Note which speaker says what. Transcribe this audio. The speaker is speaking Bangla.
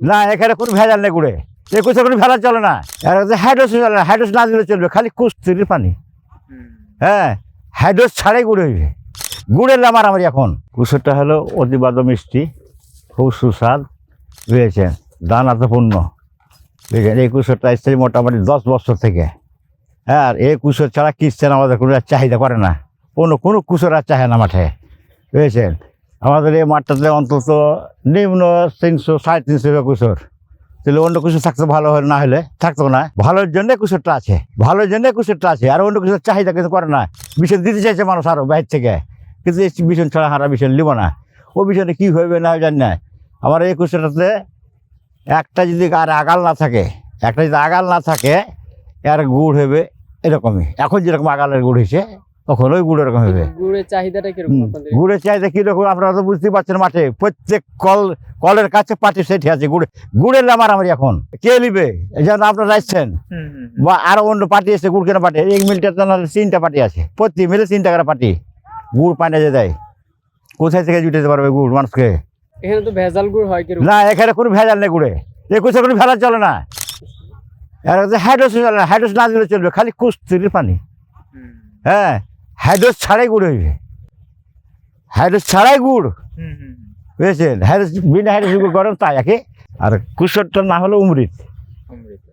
Speaker 1: না এখানে কোনো ভেজাল নেই গুড়ে একুশে কোনো ভেজাল চলে না। হাইড্রোস চলে না হাইড্রোস না দিলে চলবে খালি কুস্তির পানি। হ্যাঁ হাইড্রোস ছাড়াই গুড় হইবে। গুড়ের আমার এখন। কুসুরটা হলো অতিবাদ মিষ্টি খুব সুস্বাদ বুঝেছেন দানাতে পূর্ণ। বুঝেছেন এই কুসুরটা এসছে মোটামুটি দশ বছর থেকে। হ্যাঁ আর এই কুসুর ছাড়া কিসছেন আমাদের কোনো চাহিদা করে না। কোনো কোনো কুসুর আর চাহে না মাঠে। বুঝেছেন আমাদের এই মাঠটাতে অন্তত নিম্ন তিনশো, সাড়ে তিনশো কুসুর তাহলে অন্য কিছু থাকতো ভালো হলে না হলে? থাকতো না। ভালোর জন্য কুসুরটা আছে। ভালোর জন্য কুসুরটা আছে। আর অন্য কিছুর চাহিদা কিন্তু করে না। বিষয় দিতে চাইছে মানুষ আরও বাইর থেকে। কিন্তু এই বিছন ছাড়া হারা বিছন নিব না। ও বিছনে কী হইবে না জানি না। আমার এই কুসুরটাতে একটা যদি আর আগাল না থাকে, একটা যদি আগাল না থাকে, এর গুড় হবে এরকমই। এখন যেরকম আগালের গুড় হয়েছে তখন ওই গুড় এরকম হবে।
Speaker 2: গুড়ের চাহিদাটা কীরকম
Speaker 1: গুড়ের চাহিদা কীরকম আপনারা তো বুঝতে পারছেন মাঠে। প্রত্যেক কল কলের কাছে পাটি সেটি আছে। গুড় গুড়ের মারামারি এখন। কে নিবে? এই যেন আপনারা আসছেন। বা আরও অন্য পার্টি আছে গুড় কেনা পার্টি এক মিলটা তো নাহলে তিনটা পার্টি আছে। প্রতি মিলে তিন টাকার পার্টি গুড় পানি যে দেয়। কোথায় থেকে জুটাতে পারবে গুড় মানুষকে?
Speaker 2: এখানে তো ভেজাল গুড় হয় কীরকম?
Speaker 1: না এখানে কোনো ভেজাল নেই গুড়ে। একুশে কোনো ভেজাল চলে না। হাইড্রোস চলে না। হাইড্রোস না দিলে চলবে। খালি কুস্তির পানি। হ্যাঁ। হাইড্রোস ছাড়াই গুড় হইবে হ্যাডস ছাড়াই গুড়। বুঝেছেন হ্যাডস বিনা হ্যাডস গুড় করেন তাই একে আর কুসরটা না হলে অমৃত
Speaker 2: অমৃত।